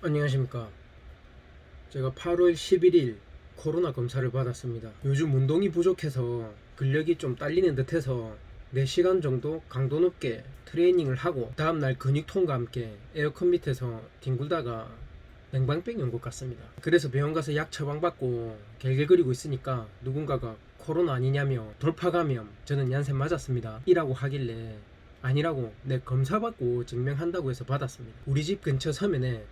안녕하십니까. 제가 8월 11일 코로나 검사를 받았습니다. 요즘 운동이 부족해서 근력이 좀 딸리는 듯해서 4시간 정도 강도 높게 트레이닝을 하고 다음날 근육통과 함께 에어컨 밑에서 뒹굴다가 냉방병이 온 것 같습니다. 그래서 병원 가서 약 처방받고 갤갤거리고 있으니까 누군가가 코로나 아니냐며 돌파 감염 저는 얀센 맞았습니다. 이라고 하길래 아니라고 내 검사받고 증명한다고 해서 받았습니다. 우리 집 근처 서면에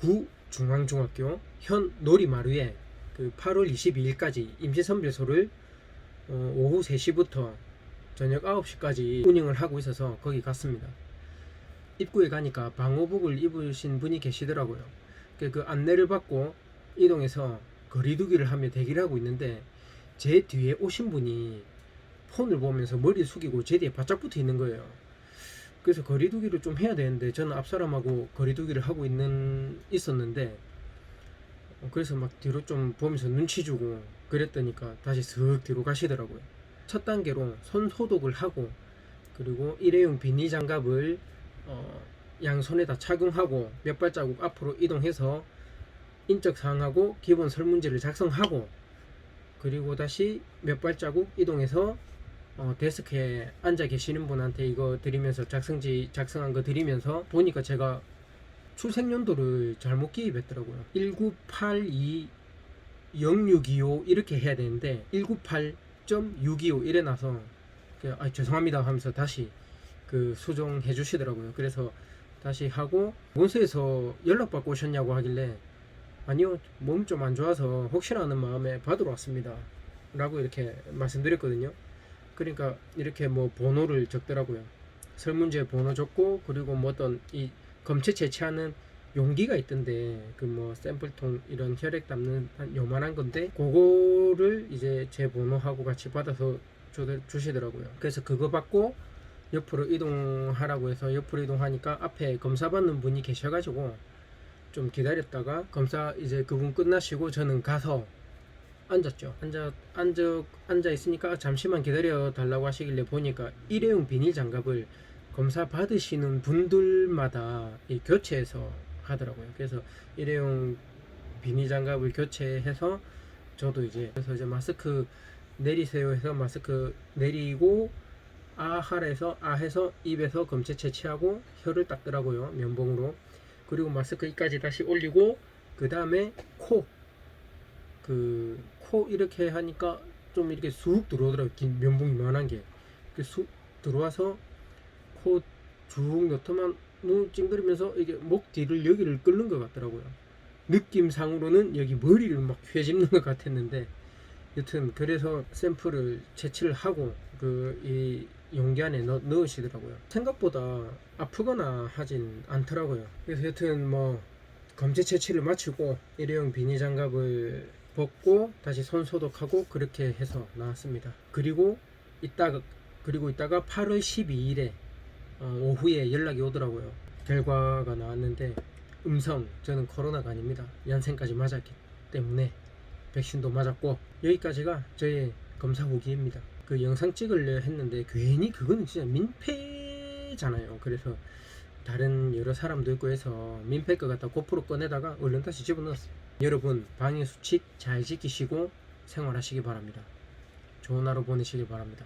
구 중앙중학교 현 놀이마루에 그 8월 22일까지 임시선별소를 어, 오후 3시부터 저녁 9시까지 운영을 하고 있어서 거기 갔습니다. 입구에 가니까 방호복을 입으신 분이 계시더라고요. 그, 그 안내를 받고 이동해서 거리두기를 하며 대기를 하고 있는데 제 뒤에 오신 분이 폰을 보면서 머리 숙이고 제 뒤에 바짝 붙어 있는 거예요. 그래서 거리두기를 좀 해야 되는데 저는 앞 사람하고 거리두기를 하고 있는 있었는데 어, 그래서 막 뒤로 좀 보면서 눈치 주고 그랬더니까 다시 슥 뒤로 가시더라고요. 첫 단계로 손 소독을 하고 그리고 일회용 비닐 장갑을 어, 양손에다 착용하고 몇 발자국 앞으로 이동해서 인적 사항하고 기본 설문지를 작성하고 그리고 다시 몇 발자국 이동해서 어, 데스크에 앉아 계시는 분한테 이거 드리면서 작성지 작성한 거 드리면서 보니까 제가 출생연도를 잘못 기입했더라고요. 1982 0625 이렇게 해야 되는데 198.625 이래 나서 그, 아, 죄송합니다 하면서 다시 그 수정해 주시더라고요. 그래서 다시 하고 본서에서 연락받고 오셨냐고 하길래 아니요 몸 좀 안 좋아서 혹시나 하는 마음에 받으러 왔습니다. 라고 이렇게 말씀드렸거든요. 그러니까 이렇게 뭐 번호를 적더라고요. 설문지에 번호 적고 그리고 뭐 어떤 이 검체 채취하는 용기가 있던데 그 뭐 샘플통 이런 혈액 담는 한 요만한 건데 그거를 이제 제 번호하고 같이 받아서 주, 주시더라고요. 그래서 그거 받고 옆으로 이동하라고 해서 옆으로 이동하니까 앞에 검사 받는 분이 계셔가지고 좀 기다렸다가 검사 이제 그분 끝나시고 저는 가서 앉았죠. 앉아 앉아 앉아 있으니까 잠시만 기다려 달라고 하시길래 보니까 일회용 비닐 장갑을 검사 받으시는 분들마다 이 교체해서 하더라고요. 그래서 일회용 비닐 장갑을 교체해서 저도 이제 그래서 이제 마스크 내리세요 해서 마스크 내리고 아 하래서 아 해서 입에서 검체 채취하고 혀를 닦더라고요 면봉으로 그리고 마스크 이까지 다시 올리고 그 다음에 코 그 코 이렇게 하니까 좀 이렇게 쑥 들어오더라고요. 긴 면봉 이 만한 게. 쑥 들어와서 코 쭉 넣더만 눈 찡그리면서 이게 목 뒤를 여기를 끓는 것 같더라고요. 느낌상으로는 여기 머리를 막 휘집는 것 같았는데 여튼 그래서 샘플을 채취를 하고 그 이 용기 안에 넣, 넣으시더라고요. 생각보다 아프거나 하진 않더라고요. 그래서 여튼 뭐 검체 채취를 마치고 일회용 비닐 장갑을 벗고 다시 손 소독하고 그렇게 해서 나왔습니다. 그리고 이따가 그리고 이따가 8월 12일에 어, 오후에 연락이 오더라고요. 결과가 나왔는데 음성 저는 코로나가 아닙니다. 얀센까지 맞았기 때문에 백신도 맞았고 여기까지가 저의 검사 후기입니다. 그 영상 찍으려 했는데 괜히 그거는 진짜 민폐잖아요. 그래서 다른 여러 사람도 있고 해서 민폐 것 같다 고프로 꺼내다가 얼른 다시 집어넣었어요. 여러분 방역 수칙 잘 지키시고 생활하시기 바랍니다. 좋은 하루 보내시기 바랍니다.